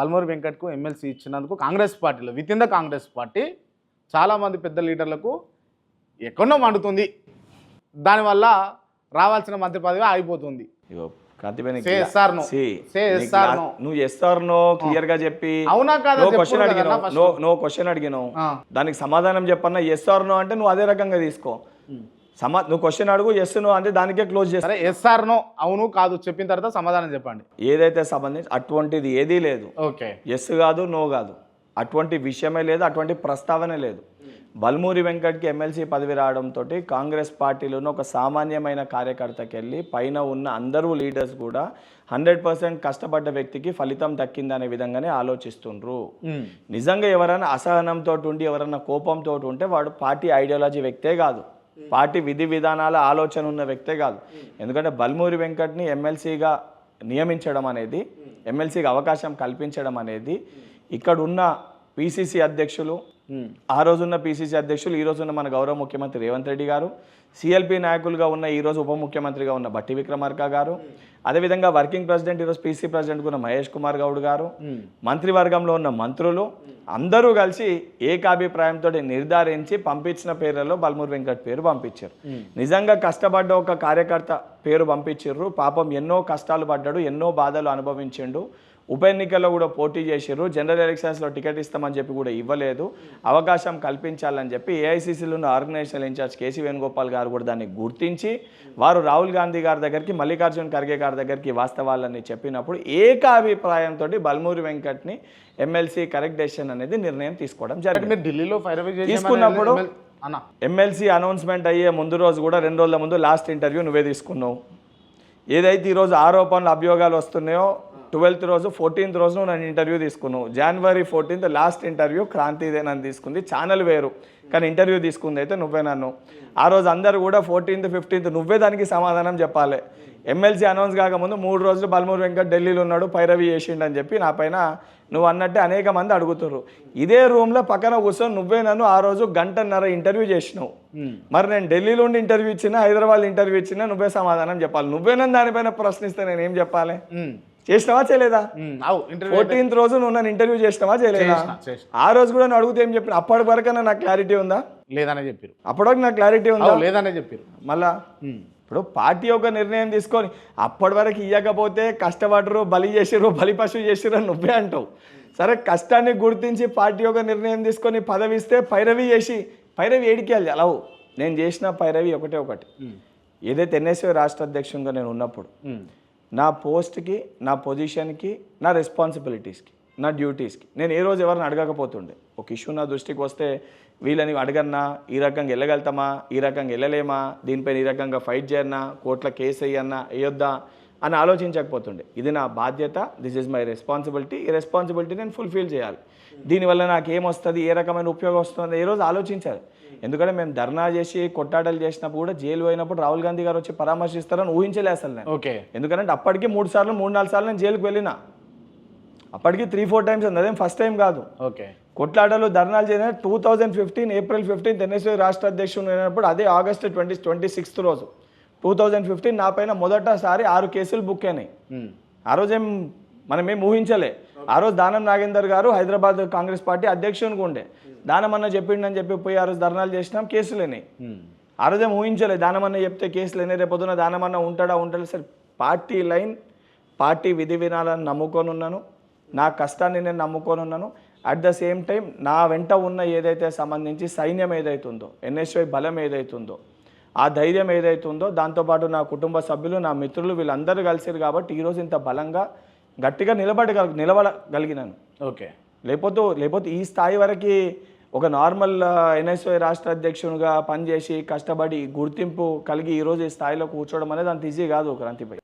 Balmuri వెంకట్కు MLC ఇచ్చినందుకు కాంగ్రెస్ పార్టీలో with in the Congress party చాలామంది పెద్ద లీడర్లకు ఎక్కడో మండుతుంది. దానివల్ల రావాల్సిన మంత్రి పదవి ఆగిపోతుంది. నువ్వు ఎస్తారు నో. క్లియర్గా చెప్పి. అవునా కాదా క్వశ్చన్ అడిగినావు. నో క్వశ్చన్ అడిగినావు. దానికి సమాధానం చెప్పన్నా ఎస్ ఆర్ నో అంటే నువ్వు అదే రకంగా తీసుకో. సమా నువ్వు క్వశ్చన్ అడుగు ఎస్ నో అంటే దానికే క్లోజ్ చేస్తా. సరే ఎస్ఆర్ నో అవును కాదు చెప్పిన తర్వాత సమాధానం చెప్పండి. ఏదైతే సంబంధించి అటువంటిది ఏదీ లేదు. ఓకే. ఎస్ కాదు నో కాదు. అటువంటి విషయమే లేదు అటువంటి ప్రస్తావనే లేదు. బల్మూరి వెంకట్కి ఎమ్మెల్సీ పదవి రావడంతో కాంగ్రెస్ పార్టీలోని ఒక సామాన్యమైన కార్యకర్తకి వెళ్ళి పైన ఉన్న అందరూ లీడర్స్ కూడా హండ్రెడ్ పర్సెంట్ కష్టపడ్డ వ్యక్తికి ఫలితం దక్కిందనే విధంగానే ఆలోచిస్తుండ్రు. నిజంగా ఎవరైనా అసహనంతో ఉండి ఎవరైనా కోపంతో ఉంటే వాడు పార్టీ ఐడియాలజీ వ్యక్తే కాదు. పార్టీ విధి విధానాల ఆలోచన ఉన్న వ్యక్తే కాదు. ఎందుకంటే బల్మూరి వెంకట్ని ఎమ్మెల్సీగా నియమించడం అనేది ఎమ్మెల్సీకి అవకాశం కల్పించడం అనేది ఇక్కడ ఉన్న పిసిసి అధ్యక్షులు ఆ రోజున్న పిసిసి అధ్యక్షులు ఈ రోజున్న మన గౌరవ ముఖ్యమంత్రి రేవంత్ రెడ్డి గారు సిఎల్పి నాయకులుగా ఉన్న ఈరోజు ఉప ముఖ్యమంత్రిగా ఉన్న బట్టి విక్రమార్క గారు అదేవిధంగా వర్కింగ్ ప్రెసిడెంట్ ఈరోజు పీసీ ప్రెసిడెంట్ ఉన్న మహేష్ కుమార్ గౌడ్ గారు మంత్రివర్గంలో ఉన్న మంత్రులు అందరూ కలిసి ఏకాభిప్రాయంతో నిర్ధారించి పంపించిన పేర్లలో బల్మూర్ వెంకట్ పేరు పంపించారు. నిజంగా కష్టపడ్డ ఒక కార్యకర్త పేరు పంపించారు. పాపం ఎన్నో కష్టాలు పడ్డాడు ఎన్నో బాధలు అనుభవించిండు. ఉప ఎన్నికల్లో కూడా పోటీ చేసిర్రు. జనరల్ ఎలక్షన్స్లో టికెట్ ఇస్తామని చెప్పి కూడా ఇవ్వలేదు. అవకాశం కల్పించాలని చెప్పి ఏఐసీసీలో ఉన్న ఆర్గనైజేషనల్ ఇన్ఛార్జ్ కేసీ వేణుగోపాల్ గారు కూడా దాన్ని గుర్తించి వారు రాహుల్ గాంధీ గారి దగ్గరికి మల్లికార్జున్ ఖర్గే గారి దగ్గరికి వాస్తవాలని చెప్పినప్పుడు ఏకాభిప్రాయంతో బల్మూరి వెంకట్ని ఎమ్మెల్సీ కరెక్ట్ డెసిషన్ అనేది నిర్ణయం తీసుకోవడం జరిగింది. ఢిల్లీలో తీసుకున్నప్పుడు ఎమ్మెల్సీ అనౌన్స్మెంట్ అయ్యే ముందు రోజు కూడా రెండు రోజుల ముందు లాస్ట్ ఇంటర్వ్యూ నువ్వే తీసుకున్నావు. ఏదైతే ఈరోజు ఆరోపణలు అభియోగాలు వస్తున్నాయో ట్వెల్త్ రోజు ఫోర్టీన్త్ రోజు నన్ను ఇంటర్వ్యూ తీసుకున్నావు జనవరి ఫోర్టీన్త్ లాస్ట్ ఇంటర్వ్యూ క్రాంతి ఇదే నన్ను తీసుకుంది. ఛానల్ వేరు కానీ ఇంటర్వ్యూ తీసుకుంది అయితే నువ్వే నన్ను. ఆ రోజు అందరూ కూడా ఫోర్టీన్త్ ఫిఫ్టీన్త్ నువ్వే దానికి సమాధానం చెప్పాలి. ఎమ్మెల్సీ అనౌన్స్ కాకముందు మూడు రోజులు బల్మూరు వెంకట్ ఢిల్లీలో ఉన్నాడు పైరవి చేసిండని చెప్పి నా పైన నువ్వు అన్నట్టే అనేక మంది అడుగుతుర్రు. ఇదే రూమ్లో పక్కన కూర్చొని నువ్వే నన్ను ఆ రోజు గంటన్నర ఇంటర్వ్యూ చేసినావు. మరి నేను ఢిల్లీలో ఉండి ఇంటర్వ్యూ ఇచ్చినా హైదరాబాద్ ఇంటర్వ్యూ ఇచ్చినా నువ్వే సమాధానం చెప్పాలి. నువ్వే నన్ను దానిపైన ప్రశ్నిస్తే నేను ఏం చెప్పాలి? చేసినావా చేయలేదా? ఫోర్టీన్త్ రోజు నువ్వు నన్ను ఇంటర్వ్యూ చేసినావా చేయలేదా. ఆ రోజు కూడా నువ్వు అడిగితే ఏం చెప్పిన అప్పటి వరకైనా నాకు క్లారిటీ ఉందా? లేదనే చెప్పారు. అప్పటి వరకు నాకు క్లారిటీ ఉందా? లేదనే చెప్పారు. మళ్ళా ఇప్పుడు పార్టీ ఒక నిర్ణయం తీసుకొని అప్పటి వరకు ఇవ్వకపోతే కష్టపడరు బలి చేసిర్రు బలి పశువు చేసిర్రు అని నువ్వే అంటావు. సరే కష్టాన్ని గుర్తించి పార్టీ ఒక నిర్ణయం తీసుకొని పదవి ఇస్తే పైరవి చేసి పైరవి ఏడికి అలవు. నేను చేసిన పైరవి ఒకటే ఒకటి. ఏదైతే ఎన్ఎస్ఏ రాష్ట్ర అధ్యక్షునిగా నేను ఉన్నప్పుడు నా పోస్ట్కి నా పొజిషన్కి నా రెస్పాన్సిబిలిటీస్కి నా డ్యూటీస్కి. నేను ఏ రోజు ఎవరిని అడగకపోతుండే. ఒక ఇష్యూ నా దృష్టికి వస్తే వీళ్ళని అడగన్నా ఈ రకంగా వెళ్ళగలుగుతామా ఈ రకంగా వెళ్ళలేమా దీనిపైన ఈ రకంగా ఫైట్ చేయన్నా కోర్టులో కేసు వేయన్నా వేయొద్దా? అని ఆలోచించకపోతుండే. ఇది నా బాధ్యత దిస్ ఇస్ మై రెస్పాన్సిబిలిటీ ఈ రెస్పాన్సిబిలిటీ నేను ఫుల్ఫిల్ చేయాలి. దీనివల్ల నాకు ఏమొస్తుంది ఏ రకమైన ఉపయోగం వస్తుంది ఏ రోజు ఆలోచించాలి. ఎందుకంటే మేము ధర్నా చేసి కొట్టాటలు చేసినప్పుడు కూడా జైలు పోయినప్పుడు రాహుల్ గాంధీ గారు వచ్చి పరామర్శిస్తారని ఊహించలే అసలు నేను. ఓకే. ఎందుకంటే అప్పటికి మూడు సార్లు మూడు నాలుగు సార్లు నేను జైలుకి వెళ్ళిన. అప్పటికి త్రీ ఫోర్ టైమ్స్ ఉంది అదేం ఫస్ట్ టైం కాదు. ఓకే. కొట్లాటలు ధర్నాలు చేసిన two thousand fifteen April fifteenth NSA రాష్ట్ర అధ్యక్షుడు అయినప్పుడు అదే ఆగస్ట్ ట్వంటీ ట్వంటీ సిక్స్త్ రోజు. టూ థౌజండ్ ఫిఫ్టీన్ నా పైన మొదటసారి ఆరు కేసులు బుక్ అయినాయి. ఆ రోజేం మనం ఏం ఊహించలే. ఆ రోజు దానం నాగేందర్ గారు హైదరాబాద్ కాంగ్రెస్ పార్టీ అధ్యక్షునికి ఉండే. దానమన్న చెప్పిండని చెప్పి పోయి ఆ రోజు ధర్నాలు చేసినాం కేసులు అయినాయి. ఆ రోజేం ఊహించలే దానమన్న చెప్తే కేసులు అయినాయి రేపొద్దున దానమన్న ఉంటాడా ఉంటాడా? సరే పార్టీ లైన్ పార్టీ విధి వినాలని నమ్ముకొని ఉన్నాను. నా కష్టాన్ని నేను నమ్ముకొని ఉన్నాను. అట్ ద సేమ్ టైం నా వెంట ఉన్న ఏదైతే సంబంధించి సైన్యం ఏదైతుందో ఎన్ఎస్ఐ బలం ఏదైతుందో ఆ ధైర్యం ఏదైతుందో దాంతోపాటు నా కుటుంబ సభ్యులు నా మిత్రులు వీళ్ళందరూ కలిసిరు కాబట్టి ఈరోజు ఇంత బలంగా గట్టిగా నిలబడగల నిలబడగలిగినాను. ఓకే. లేకపోతే లేకపోతే ఈ స్థాయి వరకు ఒక నార్మల్ ఎన్ఎస్ఓ రాష్ట్ర అధ్యక్షునిగా పనిచేసి కష్టపడి గుర్తింపు కలిగి ఈరోజు ఈ స్థాయిలో కూర్చోవడం అనేది అంత ఈజీ కాదు క్రాంతిపై.